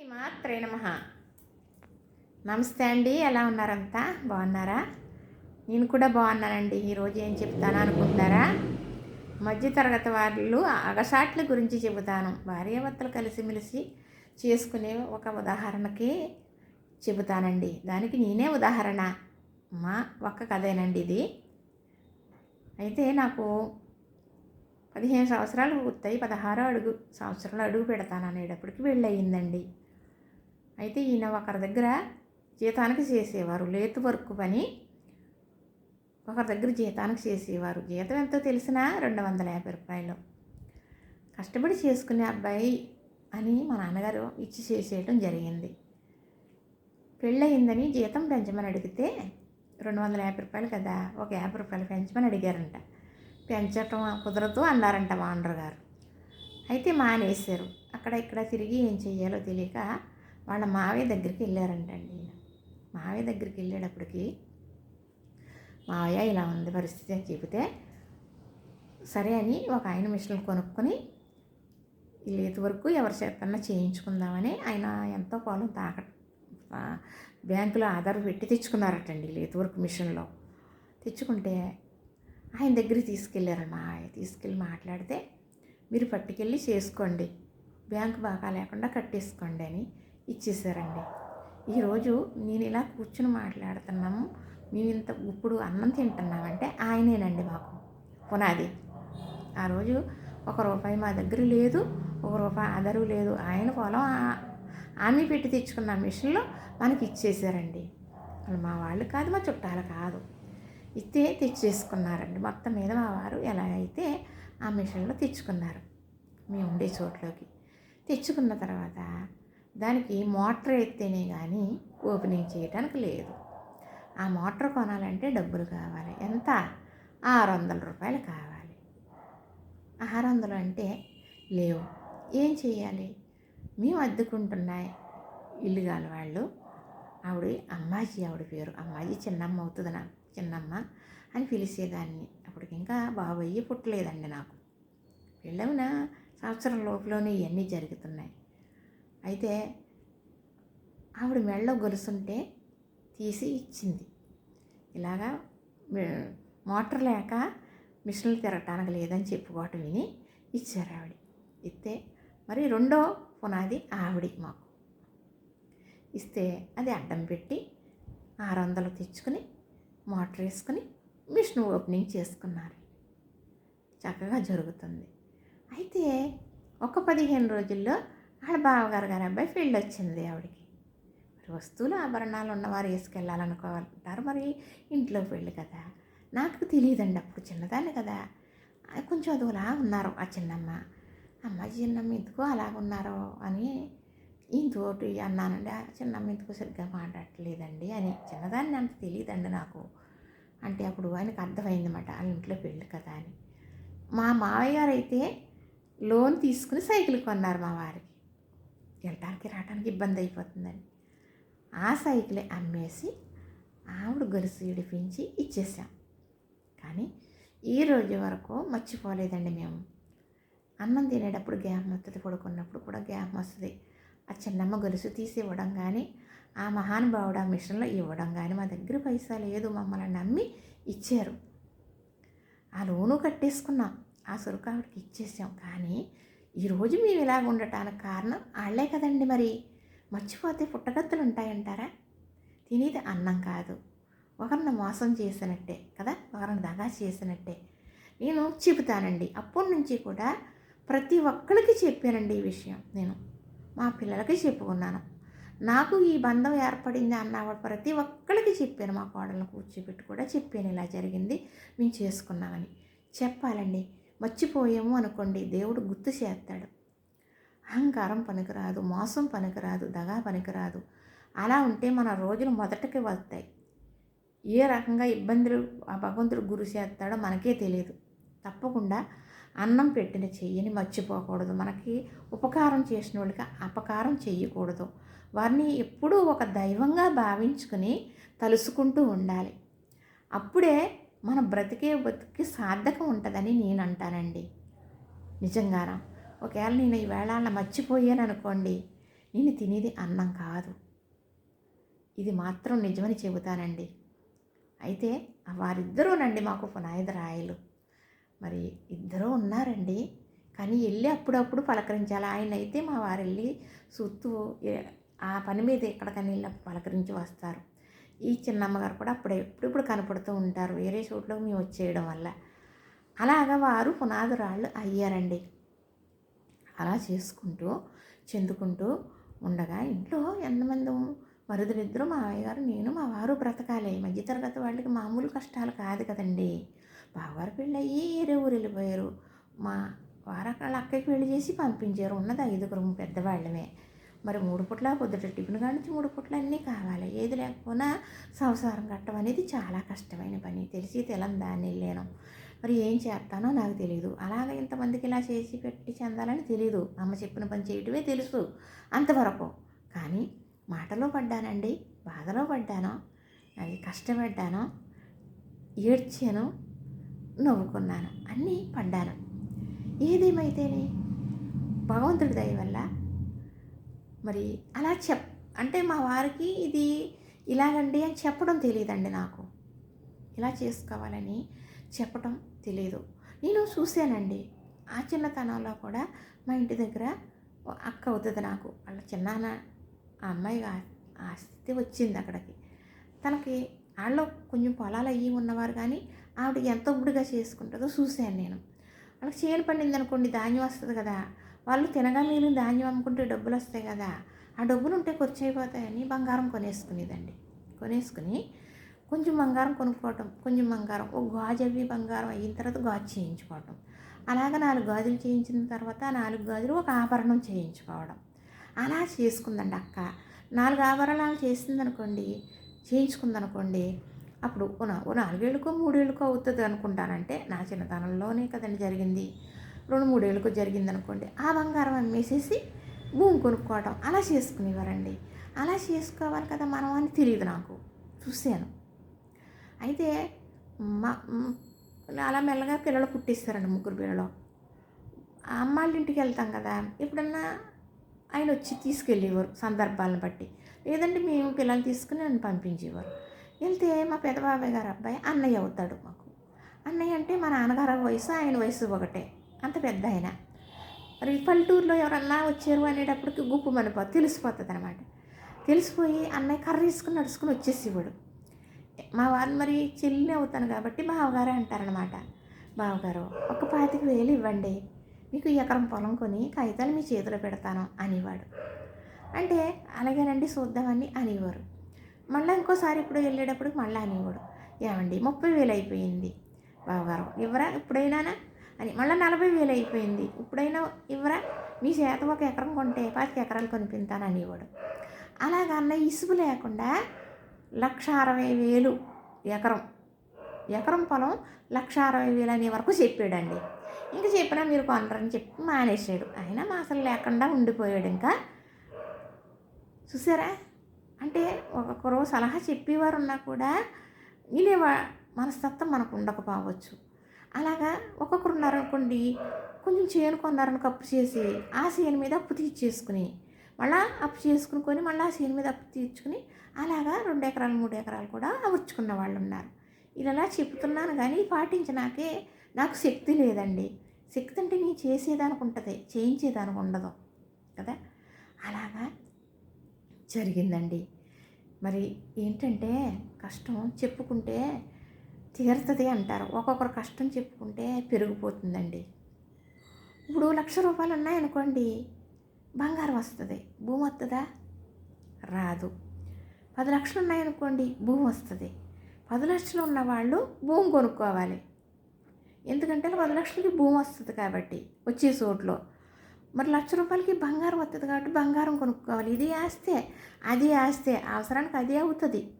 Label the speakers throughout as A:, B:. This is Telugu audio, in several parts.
A: శ్రీమాత్రే నమ. నమస్తే అండి ఎలా ఉన్నారంతా? బాగున్నారా? నేను కూడా బాగున్నానండి. ఈరోజు ఏం చెప్తాను అనుకుంటారా? మధ్యతరగతి వాళ్ళు అగసాట్ల గురించి చెబుతాను. భార్యాభర్తలు కలిసిమెలిసి చేసుకునే ఒక ఉదాహరణకి చెబుతానండి. దానికి నేనే ఉదాహరణ. మా ఒక్క కథేనండి ఇది. అయితే నాకు పదిహేను సంవత్సరాలు పూర్తయి పదహారో అడుగు సంవత్సరాలు అడుగు పెడతాను అనేటప్పటికి పెళ్ళి అయ్యిందండి అయితే ఈయన ఒకరి దగ్గర జీతానికి చేసేవారు. లేతు వర్క్ పని ఒకరి దగ్గర జీతానికి చేసేవారు. జీతం ఎంతో తెలిసినా రెండు వందల యాభై రూపాయలు. కష్టపడి చేసుకునే అబ్బాయి అని మా నాన్నగారు ఇచ్చి చేసేయటం జరిగింది. పెళ్ళయిందని జీతం పెంచమని అడిగితే రెండు వందల యాభై రూపాయలు కదా ఒక యాభై రూపాయలు పెంచమని అడిగారంట. పెంచటం కుదరదు అన్నారంట మా గారు అయితే మానేశారు. అక్కడ ఇక్కడ తిరిగి ఏం చేయాలో తెలియక వాళ్ళ మావయ్య దగ్గరికి వెళ్ళారంటండి. మావయ్య దగ్గరికి వెళ్ళేటప్పటికి మావయ్య ఇలా ఉంది పరిస్థితి అని చెబితే సరే అని ఒక ఆయన మిషన్లు కొనుక్కొని లేదు వరకు ఎవరి చేతన్నా చేయించుకుందామని ఆయన ఎంతో పొలం తాక బ్యాంకులో ఆధార్ పెట్టి తెచ్చుకున్నారటండి లేదు వరకు మిషన్లో. తెచ్చుకుంటే ఆయన దగ్గరికి తీసుకెళ్ళారు మా ఆయన తీసుకెళ్ళి మాట్లాడితే మీరు పట్టుకెళ్ళి చేసుకోండి బ్యాంకు బాగా లేకుండా కట్టేసుకోండి అని ఇచ్చేసారండి ఈరోజు నేను ఇలా కూర్చుని మాట్లాడుతున్నాము. మేము ఇంత ఇప్పుడు అన్నం తింటున్నామంటే ఆయనేనండి మాకు. పునాది. ఆ రోజు ఒక రూపాయి మా దగ్గర లేదు ఒక రూపాయి ఆధారు లేదు. ఆయన పొలం ఆమె పెట్టి తెచ్చుకున్న మిషన్లో మనకి ఇచ్చేసారండి వాళ్ళు మా వాళ్ళు కాదు మా చుట్టాలు కాదు. ఇస్తే తెచ్చేసుకున్నారండి. మొత్తం మీద మా వారు ఎలా అయితే ఆ మిషన్లో తెచ్చుకున్నారు. మేము ఉండే చోట్లోకి. తెచ్చుకున్న తర్వాత దానికి మోటార్ ఎత్తేనే కానీ ఓపెనింగ్ చేయడానికి లేదు. ఆ మోటార్ కొనాలంటే డబ్బులు కావాలి. ఎంత? ఆరు వందల రూపాయలు కావాలి. ఆరు వందలు అంటే లేవు. ఏం చేయాలి? మేము అద్దుకుంటున్నాయి ఇల్లు కాని వాళ్ళు ఆవిడ అమ్మాజీ ఆవిడ పేరు. అమ్మాజీ చిన్నమ్మ అవుతుంది నాకు. చిన్నమ్మ అని పిలిచేదాన్ని. అప్పటికి ఇంకా బాబు అయ్యి పుట్టలేదండి నాకు. పెళ్ళవున? సంవత్సరం లోపలనే ఇవన్నీ జరుగుతున్నాయి. అయితే ఆవిడ మెళ్ళ గొలుసుంటే తీసి ఇచ్చింది. ఇలాగా మోటార్ లేక మిషన్లు తిరగటానికి లేదని చెప్పుకోవటం విని ఇచ్చారు ఆవిడ. ఇస్తే మరి రెండో పునాది ఆవిడ మాకు. ఇస్తే అది అడ్డం పెట్టి ఆరు వందలు తెచ్చుకుని మోటార్ వేసుకుని మిషన్ ఓపెనింగ్ చేసుకున్నారు. చక్కగా జరుగుతుంది. అయితే ఒక పదిహేను రోజుల్లో వాళ్ళ బావగారు గారి అబ్బాయి పెళ్ళి వచ్చింది ఆవిడకి. మరి వస్తువులు ఆభరణాలు ఉన్నవారు వేసుకెళ్ళాలనుకుంటారు మరి ఇంట్లో పెళ్ళి కదా. నాకు తెలియదండి అప్పుడు చిన్నదాన్ని కదా. కొంచెం అదోలా ఉన్నారు ఆ చిన్నమ్మ. అమ్మ చిన్నమ్మ ఎందుకో అలాగున్నారు అని ఇంతోటి అన్నానండి. ఆ చిన్నమ్మ ఎందుకో సరిగ్గా మాట్లాడలేదండి అని. చిన్నదాన్ని అంత తెలియదండి నాకు. అంటే అప్పుడు ఆయనకు అర్థమైందన్నమాట వాళ్ళ ఇంట్లో పెళ్ళి కదా అని. మా మావయ్య గారు అయితే లోన్ తీసుకుని సైకిల్ కొన్నారు మా వారికి. వెళ్ళడానికి రావడానికి ఇబ్బంది అయిపోతుందండి ఆ సైకిలే అమ్మేసి ఆవిడ గొలుసు విడిపించి ఇచ్చేసాం. కానీ ఈ రోజు వరకు మర్చిపోలేదండి మేము. అన్నం తినేటప్పుడు గ్యాప్ వస్తుంది పడుకున్నప్పుడు కూడా గ్యాప్ వస్తుంది ఆ చిన్నమ్మ గొలుసు తీసి ఇవ్వడం కానీ ఆ మహానుభావుడు ఆ మిషన్లో ఇవ్వడం కానీ మా దగ్గర పైసా లేదు మమ్మల్ని నమ్మి ఇచ్చారు. ఆ లోను కట్టేసుకున్నాం ఆ సరుకు ఆవిడకి ఇచ్చేసాం. కానీ ఈరోజు మేము ఇలాగ ఉండటానికి కారణం వాళ్ళే కదండి మరి. మర్చిపోతే పుట్టగత్తులు ఉంటాయంటారా తినేది అన్నం కాదు. ఒకరిని మోసం చేసినట్టే కదా? ఒకరిని దగా చేసినట్టే. నేను చెబుతానండి అప్పటి నుంచి కూడా ప్రతి ఒక్కరికి చెప్పానండి ఈ విషయం నేను. మా పిల్లలకి చెప్పుకున్నాను. నాకు ఈ బంధం ఏర్పడింది అన్న ప్రతి ఒక్కరికి చెప్పాను. మా కోడలను కూర్చోబెట్టి కూడా చెప్పాను ఇలా జరిగింది మేము చేసుకున్నామని. చెప్పాలండి మర్చిపోయాము అనుకోండి దేవుడు గుర్తు చేస్తాడు. అహంకారం పనికిరాదు మోసం పనికిరాదు దగా పనికిరాదు. అలా ఉంటే మన రోజులు మొదటకి వస్తాయి. ఏ రకంగా ఇబ్బందులు ఆ భగవంతుడు గురి చేస్తాడో మనకే తెలియదు. తప్పకుండా అన్నం పెట్టిన చెయ్యని మర్చిపోకూడదు. మనకి ఉపకారం చేసిన వాళ్ళకి అపకారం చేయకూడదు వారిని ఎప్పుడూ ఒక దైవంగా భావించుకుని తలుసుకుంటూ ఉండాలి. అప్పుడే మన బ్రతికే బతికి సార్థకం ఉంటుందని నేను అంటానండి నిజంగానా ఒకవేళ నేను ఈ వేళ మర్చిపోయాను అనుకోండి నేను తినేది అన్నం కాదు. ఇది మాత్రం నిజమని చెబుతానండి. అయితే వారిద్దరూనండి మాకు పునాయిద రాయలు. మరి ఇద్దరూ ఉన్నారండి. కానీ వెళ్ళి అప్పుడప్పుడు పలకరించాలి. ఆయన అయితే మా వారు వెళ్ళి సుత్తు ఆ పని మీద ఎక్కడికని వెళ్ళి పలకరించి వస్తారు. ఈ చిన్నమ్మగారు కూడా అప్పుడే ఇప్పుడు కనపడుతూ ఉంటారు. వేరే చోట్ల మేము వచ్చేయడం వల్ల. అలాగా వారు పునాదురాళ్ళు అయ్యారండి. అలా చేసుకుంటూ చెందుకుంటూ ఉండగా ఇంట్లో ఎంతమంది మరుదులిద్దరూ మా అయ్యగారు నేను మా వారు బ్రతకాలి. మధ్యతరగతి వాళ్ళకి మామూలు కష్టాలు కాదు కదండి. బావగారు పెళ్ళి అయ్యి వేరే ఊరు వెళ్ళిపోయారు మా వారు అక్కడ అక్కకి పెళ్ళి చేసి పంపించారు. ఉన్నది ఐదుగురు పెద్దవాళ్ళమే. మరి మూడు పుట్ల పొద్దుట టిఫిన్ కానించి మూడు పూట్ల అన్నీ కావాలి. ఏది లేకపోయినా సంసారం కట్టడం అనేది చాలా కష్టమైన పని. తెలిసి తెలం దాన్ని వెళ్ళాను. మరి ఏం చేస్తానో నాకు తెలియదు అలాగే ఇంతమందికి ఇలా చేసి పెట్టి చెందాలని తెలియదు అమ్మ చెప్పిన పని చేయటమే తెలుసు అంతవరకు. కానీ మాటలో పడ్డానండి బాధలో పడ్డాను అది కష్టపడ్డాను ఏడ్చాను నవ్వుకున్నాను అన్నీ పడ్డాను. ఏదేమైతేనే భగవంతుడి దయ వల్ల మరి అలా చెప్ అంటే మా వారికి ఇది ఇలాగండి అని చెప్పడం తెలియదండి నాకు. ఇలా చేసుకోవాలని చెప్పడం తెలియదు నేను చూశానండి. ఆ చిన్నతనంలో కూడా మా ఇంటి దగ్గర అక్క అవుతుంది నాకు. వాళ్ళ చిన్నాన్న ఆ అమ్మాయి ఆ- ఆ స్థితి వచ్చింది అక్కడికి. తనకి వాళ్ళు కొంచెం పొలాలు అయ్యి ఉన్నవారు కానీ ఆవిడ ఎంత ఉబ్బుడుగా చేసుకుంటుందో చూశాను నేను. వాళ్ళకి చేను పండింది అనుకోండి ధాన్యం వస్తుంది కదా. వాళ్ళు తినగా మిగిలిన ధాన్యం అమ్ముకుంటే డబ్బులు వస్తాయి కదా. ఆ డబ్బులు ఉంటే ఖర్చు అయిపోతాయని బంగారం కొనేసుకునేదండి. కొనేసుకుని కొంచెం బంగారం కొనుక్కోవటం కొంచెం బంగారం ఒక గాజు అవి బంగారం అయిన తర్వాత గాజు చేయించుకోవటం. అలాగ నాలుగు గాజులు చేయించిన తర్వాత నాలుగు గాజులు ఒక ఆభరణం చేయించుకోవడం. అలా చేసుకుందండి అక్క. నాలుగు ఆభరణాలు చేసిందనుకోండి చేయించుకుందనుకోండి అప్పుడు ఓ నాలుగేళ్ళకో మూడేళ్ళకో అవుతుంది అనుకుంటానంటే నా చిన్నతనంలోనే కదండి జరిగింది. రెండు మూడేళ్ళకు జరిగిందనుకోండి. ఆ బంగారం అమ్మేసేసి భూమి కొనుక్కోవటం. అలా చేసుకునేవారండి. అలా చేసుకోవాలి కదా మనం అని తెలియదు నాకు. చూశాను. అయితే మా అలా మెల్లగా పిల్లలు పుట్టిస్తారండి ముగ్గురు పిల్లలు. అమ్మాళ్ళ ఇంటికి వెళ్తాం కదా. ఎప్పుడన్నా ఆయన వచ్చి తీసుకెళ్ళేవారు సందర్భాలను బట్టి. లేదంటే మేము పిల్లల్ని తీసుకుని నన్ను పంపించేవారు. వెళ్తే మా పెద్ద బాబాయ్ గారు అబ్బాయి అన్నయ్య అవుతాడు మాకు. అన్నయ్య అంటే మా నాన్నగారు వయసు ఆయన వయసు ఒకటే. అంత పెద్ద ఆయన. మరి పల్లెటూరులో ఎవరన్నా వచ్చారు అనేటప్పటికి గుప్పు మనిపో తెలిసిపోతుంది అనమాట తెలిసిపోయి అన్నయ్య కర్ర తీసుకుని నడుచుకుని వచ్చేసేవాడు. మా వారు మరి చెల్లి అవుతాను కాబట్టి బావగారే అంటారనమాట బావగారు ఒక పాతిక వేలు ఇవ్వండి. మీకు ఎకరం పొలం కొని కాగితాలు మీ చేతిలో పెడతాను అనేవాడు. అంటే అలాగేనండి చూద్దామని అనేవారు. మళ్ళీ ఇంకోసారి ఇప్పుడు వెళ్ళేటప్పుడు మళ్ళీ అనేవాడు. ఏమండి ముప్పై వేలు అయిపోయింది. బావగారు ఇవ్వరా? ఇప్పుడైనానా అని మళ్ళీ నలభై వేలు అయిపోయింది. ఇప్పుడైనా ఇవ్వరా? మీ చేత ఒక ఎకరం కొంటే పాతిక ఎకరాలు కొనిపింతాను అనేవాడు. అలాగ అన్న ఇసుగు లేకుండా లక్ష అరవై వేలు ఎకరం ఎకరం పొలం లక్ష అరవై వేలు అనే వరకు చెప్పాడండి. ఇంకా చెప్పినా మీరు కొనరని చెప్పి మానేసాడు అయినా మా అసలు లేకుండా ఉండిపోయాడు ఇంకా. చూసారా? అంటే ఒక్కొక్కరు సలహా చెప్పేవారు ఉన్నా కూడా వినేవా మనస్తత్వం మనకు ఉండకపోవచ్చు. అలాగా ఒక్కొక్కరు ఉన్నారనుకోండి కొంచెం చేను కొన్నారని అప్పు చేసి ఆ చేను మీద అప్పు తీర్చేసుకుని మళ్ళా అప్పు చేసుకుని కొని మళ్ళీ ఆ చేను మీద అప్పు తీర్చుకుని అలాగా రెండు ఎకరాలు మూడు ఎకరాలు కూడా అమర్చుకున్న వాళ్ళు ఉన్నారు ఇలా చెప్తున్నాను కానీ పాటించనాకే నాకు శక్తి లేదండి. శక్తి అంటే నేను చేసేదానికి ఉంటుంది చేయించేదానికి ఉండదు కదా. అలాగా జరిగిందండి. మరి ఏంటంటే కష్టం చెప్పుకుంటే తీరుతుంది అంటారు. ఒక్కొక్కరు కష్టం చెప్పుకుంటే పెరిగిపోతుందండి. ఇప్పుడు లక్ష రూపాయలు ఉన్నాయనుకోండి బంగారం వస్తుంది. భూమి వస్తుందా? రాదు. పది లక్షలు ఉన్నాయనుకోండి భూమి వస్తుంది. పది లక్షలు ఉన్నవాళ్ళు భూమి కొనుక్కోవాలి. ఎందుకంటే పది లక్షలకి భూమి వస్తుంది కాబట్టి వచ్చే చోట్లో. మరి లక్ష రూపాయలకి బంగారం వస్తుంది కాబట్టి బంగారం కొనుక్కోవాలి. ఇది ఆస్తే అది ఆస్తే అవసరానికి అదే అవుతుంది.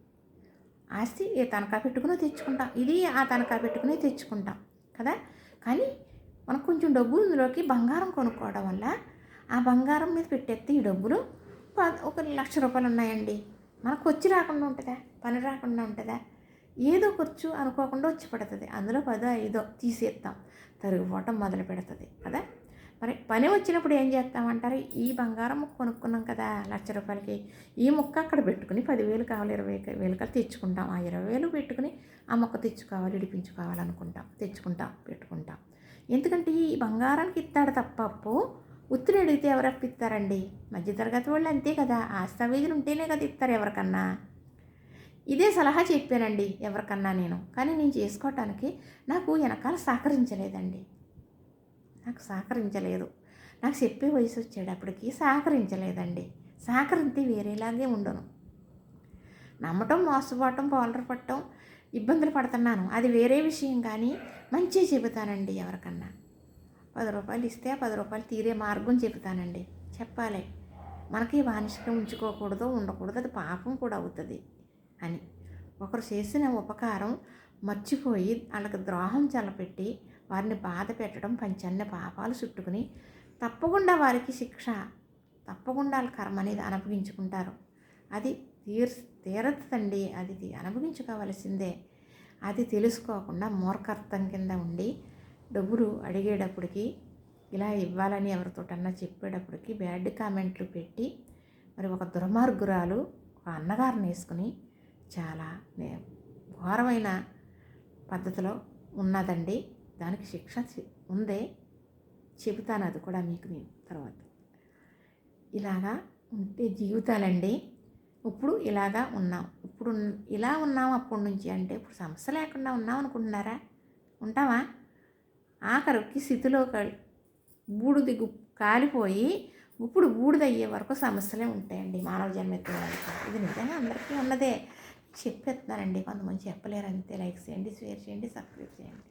A: ఆస్తి ఏ తనఖా పెట్టుకుని తెచ్చుకుంటాం. ఇది ఆ తనఖా పెట్టుకుని తెచ్చుకుంటాం. కదా? కానీ మనకు కొంచెం డబ్బు ఇందులోకి బంగారం కొనుక్కోవడం వల్ల ఆ బంగారం మీద పెట్టేస్తే ఈ డబ్బులు ప- ఒక లక్ష రూపాయలు ఉన్నాయండి. మనకు వచ్చి రాకుండా ఉంటుందా? పని రాకుండా ఉంటుందా? ఏదో ఖర్చు అనుకోకుండా వచ్చి పడుతుంది. అందులో పదో ఐదో తీసేస్తాం తరిగిపోవటం మొదలు పెడుతుంది కదా? మరి పని వచ్చినప్పుడు ఏం చేస్తామంటారు? ఈ బంగారం ముక్క కొనుక్కున్నాం కదా లక్ష రూపాయలకి. ఈ ముక్క అక్కడ పెట్టుకుని పదివేలు కావాలి ఇరవై వేలు కావాలి తెచ్చుకుంటాం. ఆ ఇరవై వేలు పెట్టుకుని ఆ మొక్క తెచ్చుకోవాలి ఇడిపించుకోవాలనుకుంటాం తెచ్చుకుంటాం పెట్టుకుంటాం. ఎందుకంటే ఈ బంగారానికి ఇస్తాడు తప్ప అప్పు ఉత్తిని అడిగితే ఎవరు అప్పు ఇస్తారండి? మధ్యతరగతి వాళ్ళు అంతే కదా. ఆస్తావీజులు ఉంటేనే కదా ఇస్తారు ఎవరికన్నా. ఇదే సలహా చెప్పానండి ఎవరికన్నా నేను. కానీ నేను చేసుకోవటానికి నాకు వెనకాల సహకరించలేదండి. నాకు సహకరించలేదు. నాకు చెప్పే వయసు వచ్చేటప్పటికి సహకరించలేదండి. సహకరిస్తే వేరేలాగే ఉండను. నమ్మటం మోసపోవటం పౌలర్ పట్టడం ఇబ్బందులు పడుతున్నాను. అది వేరే విషయం కానీ మంచి చెబుతానండి ఎవరికన్నా. పది రూపాయలు ఇస్తే ఆ పది రూపాయలు తీరే మార్గం చెబుతానండి. చెప్పాలి. మనకి బానిసగా ఉంచుకోకూడదు ఉండకూడదు. అది పాపం కూడా అవుతుంది అని. ఒకరు చేసిన ఉపకారం మర్చిపోయి వాళ్ళకి ద్రోహం చల్లపెట్టి వారిని బాధ పెట్టడం పంచన్న పాపాలు చుట్టుకుని తప్పకుండా వారికి శిక్ష తప్పకుండా వాళ్ళ కర్మ అనేది అనుభవించుకుంటారు. అది తీర్ తీరదండి అది అనుభవించుకోవలసిందే. అది తెలుసుకోకుండా మూర్ఖర్థం కింద ఉండి డబ్బులు అడిగేటప్పటికి ఇలా ఇవ్వాలని ఎవరితోటన్నా చెప్పేటప్పటికి బ్యాడ్ కామెంట్లు పెట్టి మరి ఒక దుర్మార్గురాలు ఒక అన్నగారిని వేసుకుని చాలా నే- ఘోరమైన పద్ధతిలో ఉన్నదండి. దానికి శిక్ష ఉందే చెబుతాను అది కూడా మీకు నేను తర్వాత. ఇలాగా ఉంటే జీవితాలండి. ఇప్పుడు ఇలాగా ఉన్నాం. ఇప్పుడు ఇలా ఉన్నాం అప్పటి నుంచి అంటే ఇప్పుడు సమస్య లేకుండా ఉన్నాం అనుకుంటున్నారా? ఉంటావా? ఆఖరికి స్థితిలో కల్- బూడిది కాలిపోయి ఇప్పుడు బూడిదయ్యే వరకు సమస్యలే ఉంటాయండి మానవ జన్మ ఇది నిజంగా అందరికీ ఉన్నదే. చెప్పేస్తున్నానండి. కొంతమంది చెప్పలేరు అంతే. లైక్ చేయండి షేర్ చేయండి సబ్స్క్రైబ్ చేయండి.